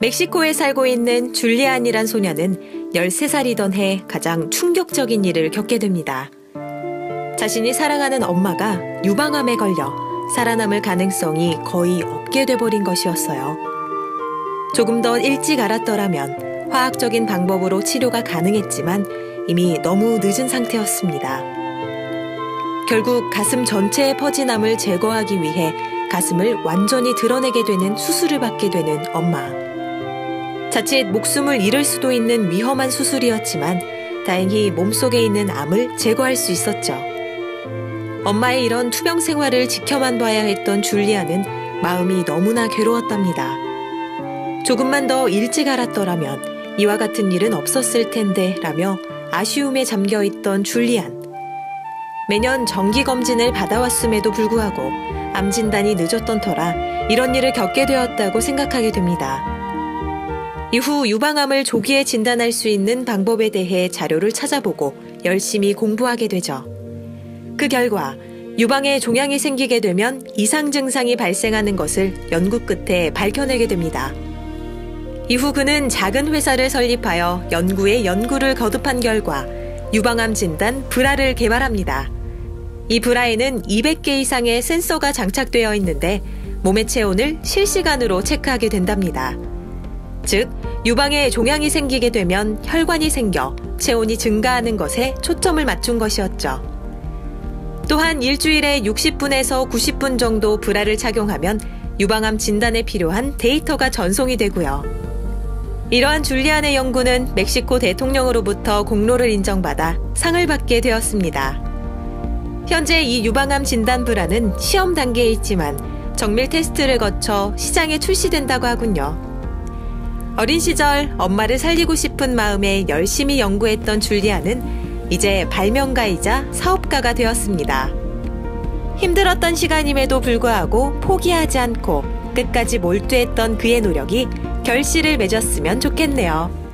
멕시코에 살고 있는 줄리안이란 소녀는 13살이던 해 가장 충격적인 일을 겪게 됩니다. 자신이 사랑하는 엄마가 유방암에 걸려 살아남을 가능성이 거의 없게 돼버린 것이었어요. 조금 더 일찍 알았더라면 화학적인 방법으로 치료가 가능했지만 이미 너무 늦은 상태였습니다. 결국 가슴 전체의 퍼진암을 제거하기 위해 가슴을 완전히 드러내게 되는 수술을 받게 되는 엄마. 자칫 목숨을 잃을 수도 있는 위험한 수술이었지만 다행히 몸속에 있는 암을 제거할 수 있었죠. 엄마의 이런 투병 생활을 지켜만 봐야 했던 줄리아는 마음이 너무나 괴로웠답니다. 조금만 더 일찍 알았더라면 이와 같은 일은 없었을 텐데 라며 아쉬움에 잠겨 있던 줄리안. 매년 정기 검진을 받아왔음에도 불구하고 암 진단이 늦었던 터라 이런 일을 겪게 되었다고 생각하게 됩니다. 이후 유방암을 조기에 진단할 수 있는 방법에 대해 자료를 찾아보고 열심히 공부하게 되죠. 그 결과 유방에 종양이 생기게 되면 이상 증상이 발생하는 것을 연구 끝에 밝혀내게 됩니다. 이후 그는 작은 회사를 설립하여 연구에 연구를 거듭한 결과 유방암 진단 브라를 개발합니다. 이 브라에는 200개 이상의 센서가 장착되어 있는데 몸의 체온을 실시간으로 체크하게 된답니다. 즉, 유방에 종양이 생기게 되면 혈관이 생겨 체온이 증가하는 것에 초점을 맞춘 것이었죠. 또한 일주일에 60분에서 90분 정도 브라를 착용하면 유방암 진단에 필요한 데이터가 전송이 되고요. 이러한 줄리안의 연구는 멕시코 대통령으로부터 공로를 인정받아 상을 받게 되었습니다. 현재 이 유방암 진단 브라는 시험 단계에 있지만 정밀 테스트를 거쳐 시장에 출시된다고 하군요. 어린 시절 엄마를 살리고 싶은 마음에 열심히 연구했던 줄리아는 이제 발명가이자 사업가가 되었습니다. 힘들었던 시간임에도 불구하고 포기하지 않고 끝까지 몰두했던 그의 노력이 결실을 맺었으면 좋겠네요.